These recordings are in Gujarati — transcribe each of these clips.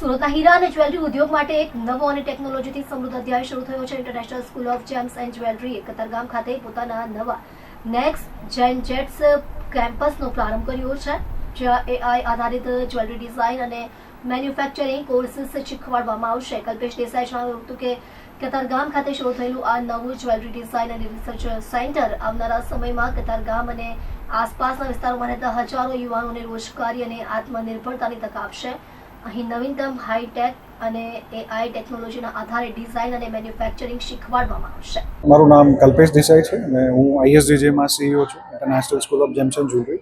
સુરતના હીરા અને જ્વેલરી ઉદ્યોગ માટે એક નવો અને ટેકનોલોજીથી સમૃદ્ધ અધ્યાય શરૂ થયો છે. International school of gems and જ્વેલરીએ Katargam ખાતે પોતાના નવા નેક્સ્ટ જેન જેટ્સ કેમ્પસનો પ્રારંભ કર્યો છે, જ્યાં એઆઈ આધારિત જ્વેલરી ડિઝાઇન અને મેન્યુફેક્ચરિંગ કોર્સીસ શીખવાડવામાં આવશે. કલ્પેશ દેસાઈ જણાવ્યું હતું કે કતારગામ ખાતે શરૂ થયેલું આ નવું jewellery design and research centre આવનારા સમયમાં કતારગામ અને આસપાસના વિસ્તારોમાં રહેતા હજારો યુવાનોને રોજગારી અને આત્મનિર્ભરતાની તક આપશે. અહીં નવીનતમ હાઈટેક અને એઆઈ ટેકનોલોજીના આધારે ડિઝાઇન અને મેન્યુફેક્ચરિંગ શીખવાડવામાં આવશે. મારું નામ કલ્પેશ દેસાઈ છે અને હું આઈએસડીજેમાં સીઈઓ છું international school of gems and jewellery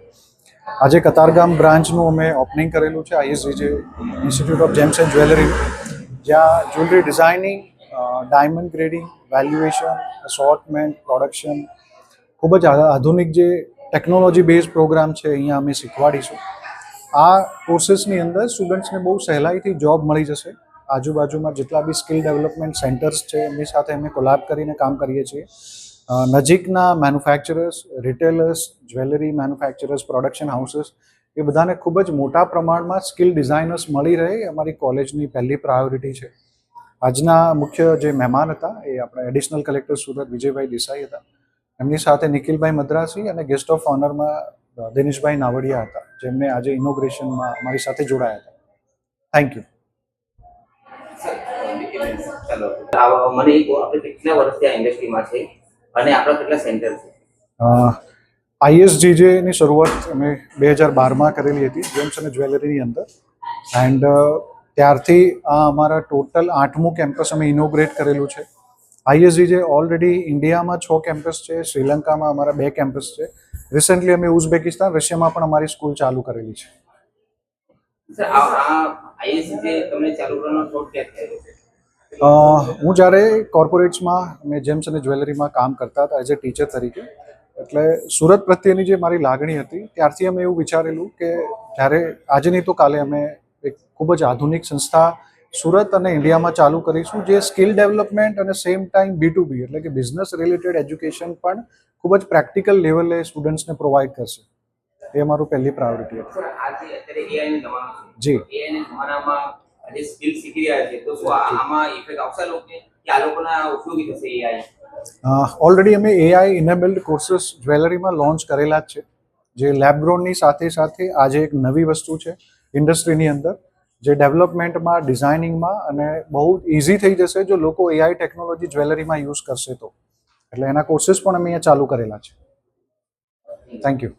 આજે કતારગામ બ્રાન્ચનું અમે ઓપનિંગ કરેલું છે ISDJ institute of gems and jewellery જ્યાં jewellery designing diamond grading valuation assortment production ખૂબ જ આધુનિક જે ટેકનોલોજી બેઝ પ્રોગ્રામ છે, અહીંયા અમે શીખવાડીશું. આ કોર્સીસની અંદર સ્ટુડન્ટ્સને બહુ સહેલાઈથી જોબ મળી જશે. આજુબાજુમાં જેટલા બી સ્કિલ ડેવલપમેન્ટ સેન્ટર્સ છે, એમની સાથે અમે કોલાબ કરીને કામ કરીએ છીએ. નજીકના manufacturers retailers jewellery manufacturers production houses એ બધાને ખૂબ જ મોટા પ્રમાણમાં સ્કિલ ડિઝાઇનર્સ મળી રહે અમારી કોલેજની પહેલી પ્રાયોરિટી છે. આજના મુખ્ય જે મહેમાન હતા, એ આપણે એડિશનલ કલેક્ટર સુરત વિજયભાઈ દેસાઈ હતા. એમની સાથે નિખિલભાઈ મદ્રાસી અને ગેસ્ટ ઓફ ઓનરમાં દિનેશભાઈ નાવડિયા હતા. જેમને આજે ઇનોગ્રેશનમાં અમારી સાથે જોડાયા હતા. થેન્ક યુ મને આપણે કેટલા વર્ષથી આ ઇન્ડસ્ટ્રીમાં છે અને આપણા કેટલા સેન્ટર છે? આઈએસજીજેની શરૂઆત અમે બે હજાર બારમાં કરેલી હતી જેમ્સ અને જ્વેલરીની અંદર. એન્ડ ત્યારથી આ અમારા ટોટલ આઠમું કેમ્પસ અમે ઇનોગ્રેટ કરેલું છે. આઈએસજીજે ઓલરેડી ઇન્ડિયામાં છ કેમ્પસ છે શ્રીલંકામાં અમારા બે કેમ્પસ છે. રિસેન્ટલી અમે ઉઝબેકિસ્તાન રશિયામાં પણ અમારી સ્કૂલ ચાલુ કરેલી છે. હું જ્યારે કોર્પોરેટ્સમાં મેં જેમ્સ અને જ્વેલરીમાં કામ કરતા હતા એઝ એ ટીચર તરીકે એટલે સુરત પ્રત્યેની જે મારી લાગણી હતી ત્યારથી અમે એવું વિચારેલું કે જ્યારે આજે નહીં તો કાલે અમે એક ખૂબ જ આધુનિક સંસ્થા સુરત અને ઇન્ડિયામાં ચાલુ કરીશું જે સ્કિલ ડેવલપમેન્ટ અને same time B to B એટલે કે બિઝનેસ રિલેટેડ એજ્યુકેશન પણ ખૂબ જ પ્રેક્ટિકલ લેવલે સ્ટુડન્ટ્સને પ્રોવાઈડ કરશે. એ અમારું પહેલી પ્રાયોરિટી હતી. જી. ઓલરેડી અમે એઆઈ ઇનેબલ્ડ કોર્સીસ જ્વેલરીમાં લોન્ચ કરેલા જ છે. જે લેબગ્રોનની સાથે સાથે આજે એક નવી વસ્તુ છે ઇન્ડસ્ટ્રીની અંદર. જે ડેવલપમેન્ટમાં, ડિઝાઇનિંગમાં અને બહુ ઇઝી થઈ જશે જો લોકો એઆઈ ટેકનોલોજી જ્વેલરીમાં યુઝ કરશે તો. એટલે એના કોર્સીસ પણ અમે અહીંયા ચાલુ કરેલા છે. Thank you